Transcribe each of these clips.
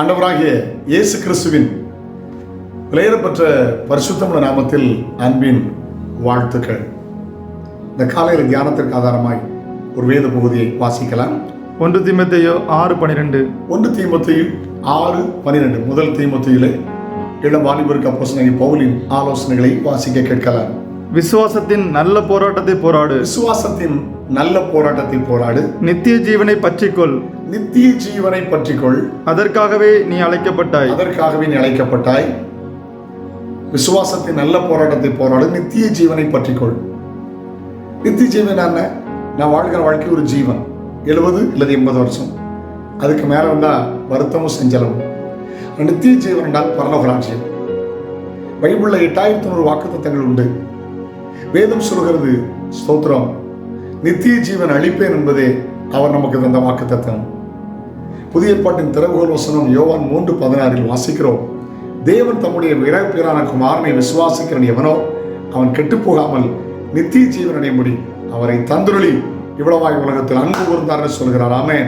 ஆண்டவராகிய இயேசு கிறிஸ்துவின் விலையேறப்பெற்ற பரிசுத்தமுள்ள நாமத்தில் அன்பின் வாழ்த்துக்கள். இந்த காலையில் தியானத்திற்கு ஆதாரமாய் ஒரு வேத பகுதியை வாசிக்கலாம். ஒன்று தீமத்தையோ ஆறு பனிரெண்டு. ஒன்று தீமத்தையில் ஆறு பனிரெண்டு. முதல் தீமத்தையிலே இளம் வாலிபருக்கு அப்போசனை பவுலின் ஆலோசனைகளை வாசிக்க கேட்கலாம். விசுவாசத்தின் நல்ல போராட்டத்தை போராடு. விசுவாசத்தின் நல்ல போராட்டத்தை போராடு. நித்திய ஜீவனை பற்றிக்கொள். நித்திய ஜீவனை பற்றிக்கொள். அதற்காகவே நீ அழைக்கப்பட்டாய். அதற்காகவே நீ அழைக்கப்பட்டாய். விசுவாசத்தின் நல்ல போராட்டத்தை போராடு நித்திய ஜீவனை பற்றிக்கொள். நித்திய ஜீவன் என்ன? நான் வாழ்கிற வாழ்க்கை ஒரு ஜீவன். எழுபது இல்லது எண்பது வருஷம். அதுக்கு மேல வந்தா வருத்தமும் செஞ்சலவும் நித்திய ஜீவன் என்றால் பரலோக ராஜ்யம் பைபிள்ல எட்டாயிரத்தி நூறு வாக்குத்தத்தங்கள் உண்டு. வேதம் சொல்கிறது ஸ்தோத்திரம். நித்திய ஜீவன் அளிப்பேன் என்பதே அவர் நமக்கு தந்த வாக்குத்தத்தம். புதிய பாட்டின் திறவுகோல் வசனம் யோவான் மூன்று பதினாறில் வாசிக்கிறோம். தேவன் தம்முடைய இறப்பிறான குமாரனை விசுவாசிக்கிறன் எவனோ அவன் கெட்டுப் போகாமல் நித்திய ஜீவன் அடையும்படி அவரை தந்துருளி இவ்வளவாய் உலகத்தில் அன்பு கூர்ந்தார் என்று சொல்கிறார். ஆமே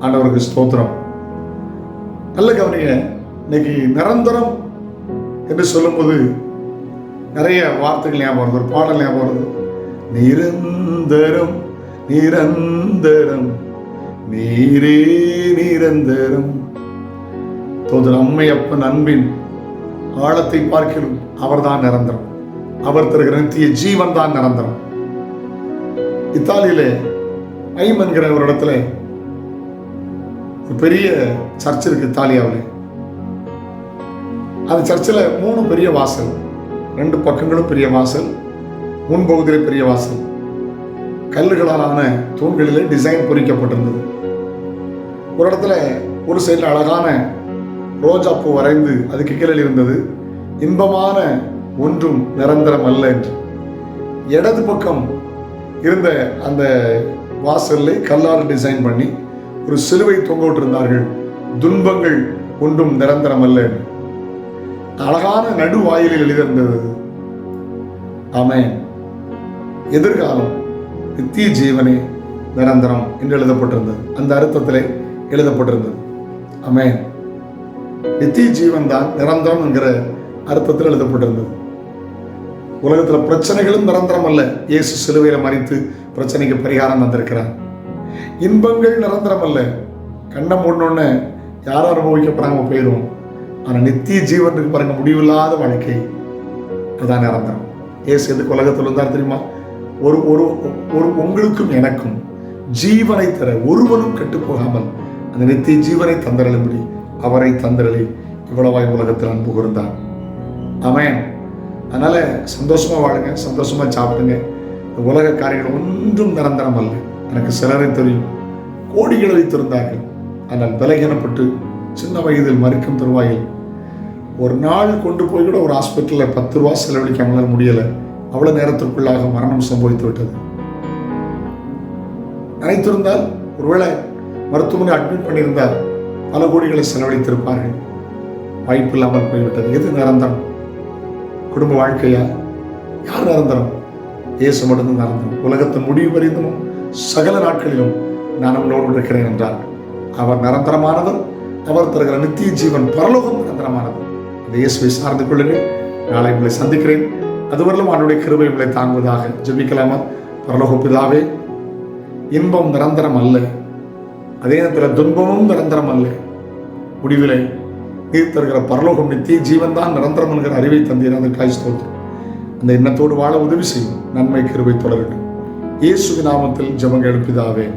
ஆண்டவருக்கு ஸ்தோத்திரம். நல்ல கவனிங்க இன்னைக்கு நிரந்தரம் என்று சொல்லும்போது நிறைய வார்த்தைகள் ஞாபகம் வருது ஒரு பாடல் ஞாபகம் வருது. நிரந்தரம் நிரந்தரம் நீரே நிரந்தரம். தோதர் அம்மை அப்பன் அன்பின் ஆழத்தை பார்க்கிறோம் அவர்தான் நிரந்தரம். அவர் தருகிற நித்திய ஜீவன் தான் நிரந்தரம். இத்தாலியில ஐம் என்கிற ஒரு இடத்துல ஒரு பெரிய சர்ச் இருக்கு இத்தாலியாவில். அந்த சர்ச்சில் மூணு பெரிய வாசல். ரெண்டு பக்கங்களும் பெரிய வாசல் முன்பகுதியிலே பெரிய வாசல். கல்லுகளாலான தூண்களிலே டிசைன் பொறிக்கப்பட்டிருந்தது. ஒரு இடத்துல ஒரு சைடில் அழகான ரோஜா பூ வரைந்து அதுக்கு கீழே இருந்தது. இன்பமான ஒன்றும் நிரந்தரம் அல்ல என்று. இடது பக்கம் இருந்த அந்த வாசலில் கல்லால் டிசைன் பண்ணி ஒரு சிலுவை தொங்க விட்டிருந்தார்கள். துன்பங்கள் ஒன்றும் நிரந்தரம் அல்ல என்று. அழகான நடு வாயிலில் எழுதியிருந்தது. ஆமேன். எதிர்காலம் நித்திய ஜீவனே நிரந்தரம் என்று எழுதப்பட்டிருந்தது. அந்த அர்த்தத்திலே எழுதப்பட்டிருந்தது. அமேன் நித்திய ஜீவன் தான் நிரந்தரம் என்கிற அர்த்தத்தில் எழுதப்பட்டிருந்தது. உலகத்தில் பிரச்சனைகளும் நிரந்தரம் அல்ல. இயேசு சிலுவையில மறித்து பிரச்சனைக்கு பரிகாரம் தந்திருக்கிறார். இன்பங்கள் நிரந்தரம் அல்ல. கண்ணை மூடணுன்னு யாரும் அனுபவிக்க போயிடுவோம். ஆனால் நித்திய ஜீவனுக்கு பாருங்க முடிவில்லாத வாழ்க்கை அதான் நிரந்தரம். ஏசு எதுக்கு உலகத்தில் வந்தார் தெரியுமா? ஒரு ஒரு ஒரு உங்களுக்கும் எனக்கும் ஜீவனை தர ஒருவனும் கெட்டு போகாமல் அந்த நித்திய ஜீவனை தந்தரலும்படி அவரை தந்தரலி இவ்வளவாய் உலகத்தில் அன்பு கூர்ந்தார். ஆமென். அதனால சந்தோஷமா வாழுங்க சந்தோஷமா சாப்பிடுங்க. இந்த உலக காரியங்கள் ஒன்றும் நிரந்தரம் அல்ல. எனக்கு சிலரை தெரியும் கோடிகளை வைத்திருந்தார்கள். ஆனால் விலகினப்பட்டு சின்ன வயதில் மறுக்கும் தருவாயில் ஒரு நாள் கொண்டு போய் கூட ஒரு ஹாஸ்பிட்டலில் பத்து ரூபா செலவழிக்க அவங்களால முடியலை. அவ்வளோ நேரத்திற்குள்ளாக மரணம் சம்பவித்து விட்டது. நினைத்திருந்தால் ஒருவேளை மருத்துவமனை அட்மிட் பண்ணியிருந்தால் பல கோடிகளை செலவழித்திருப்பார்கள். வாய்ப்பு இல்லாமல் போய்விட்டது. எது நிரந்தரம்? குடும்ப வாழ்க்கையா? யார் நிரந்தரம்? இயேசு மட்டும்தான் நிரந்தரம். உலகத்தின் முடிவு வரைந்தும் சகல நாட்களிலும் நான் உங்களோடு இருக்கிறேன் என்றார். அவர் நிரந்தரமானவர். அவர் தருகிற நித்திய ஜீவன் பரலோகம் நிரந்தரமானது. இந்த இயேசுவை சார்ந்து கொள்ளுங்கள். நாளை உங்களை சந்திக்கிறேன். அதுவரையிலும் அவனுடைய கிருபை உங்களை தாங்குவதாக ஜெபிக்கலாமா? பரலோகப்பிதாவே இன்பம் நிரந்தரம் அல்ல. அதே நேரத்தில் துன்பமும் நிரந்தரம் அல்ல. முடிவிலே நீர் தருகிற பரலோகம் நித்திய ஜீவன் தான் நிரந்தரம் என்கிற அறிவை தந்தீர். அதற்காக ஸ்தோத்திரம். அந்த எண்ணத்தோடு வாழ உதவி செய்யும். நன்மை கிருபை தொடரட்டும். இயேசு நாமத்தில் ஜபங்க எழுப்பிதாவே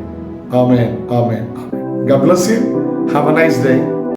ஆமென் ஆமென் ஆமென். கப்லஸ் bless you. Have a.